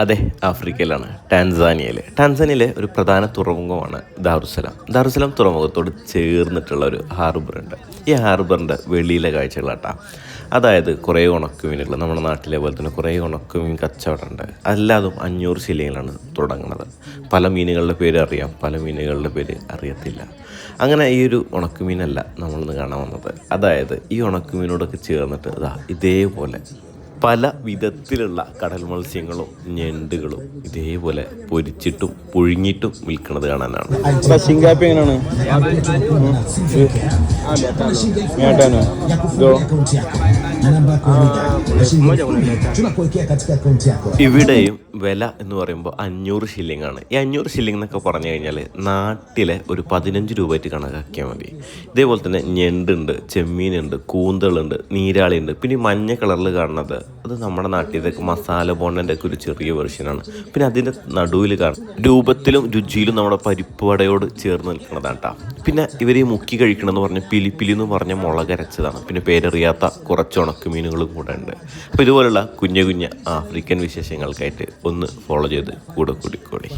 അതെ ആഫ്രിക്കയിലാണ്. ടാൻസാനിയയിൽ ടാൻസാനിയയിലെ ഒരു പ്രധാന തുറമുഖമാണ് ദാറുസലാം. ദാറുസലാം തുറമുഖത്തോട് ചേർന്നിട്ടുള്ള ഒരു ഹാർബർ ഉണ്ട് ഈ ഹാർബറിന്റെ വെളിയിലെ കാഴ്ചകളാട്ടാ. അതായത് കുറേ ഉണക്കുമീനുകൾ നമ്മുടെ നാട്ടിലെ പോലെ തന്നെ കുറേ ഉണക്കുമീൻ കച്ചവടമുണ്ട്. അല്ലാതും അഞ്ഞൂറ് ശിലയിലാണ് തുടങ്ങുന്നത്. പല മീനുകളുടെ പേര് അറിയാം പല മീനുകളുടെ പേര് അറിയത്തില്ല. അങ്ങനെ ഈ ഒരു ഉണക്കുമീനല്ല നമ്മളിന്ന് കാണാൻ വന്നത്. അതായത് ഈ ഉണക്കുമീനോടൊക്കെ ചേർന്നിട്ട് ഇതാ ഇതേപോലെ പല വിധത്തിലുള്ള കടൽ മത്സ്യങ്ങളും ഞണ്ടുകളും ഇതേപോലെ പൊരിച്ചിട്ടും പുഴുങ്ങിയിട്ടും വിൽക്കുന്നത് കാണാനാണ്. ശിങ്കാപ്പി എങ്ങനെയാണ്? ഇവിടെയും വില എന്ന് പറയുമ്പോൾ അഞ്ഞൂറ് ഷില്ലിംഗ് ആണ്. ഈ അഞ്ഞൂറ് ഷില്ലിംഗ് എന്നൊക്കെ പറഞ്ഞു കഴിഞ്ഞാൽ നാട്ടിലെ ഒരു പതിനഞ്ച് രൂപയായിട്ട് കണക്കാക്കിയാൽ മതി. ഇതേപോലെ തന്നെ ഞണ്ടുണ്ട് ചെമ്മീനുണ്ട് കൂന്തളുണ്ട് നീരാളിയുണ്ട്. പിന്നെ മഞ്ഞ കളറിൽ കാണുന്നത് അത് നമ്മുടെ നാട്ടിലേക്ക് മസാല ബോണ്ടന്റെ ഒക്കെ ഒരു ചെറിയ വെർഷനാണ് പിന്നെ അതിന്റെ നടുവിൽ കാണും. രൂപത്തിലും രുചിയിലും നമ്മുടെ പരിപ്പ് വടയോട് ചേർന്ന് നിൽക്കുന്നതാണ് കേട്ടോ പിന്നെ ഇവർ ഈ മുക്കി കഴിക്കണമെന്ന് പറഞ്ഞ പിലിപ്പിലി എന്ന് പറഞ്ഞ മുളകരച്ചതാണ് പിന്നെ പേരറിയാത്ത കുറച്ച് ഉണക്കുമീനുകളും കൂടെ ഉണ്ട്. അപ്പോൾ ഇതുപോലുള്ള കുഞ്ഞു കുഞ്ഞ് ആഫ്രിക്കൻ വിശേഷങ്ങൾക്കായിട്ട് ഒന്ന് ഫോളോ ചെയ്ത് കൂടെ കൂടിക്കോടി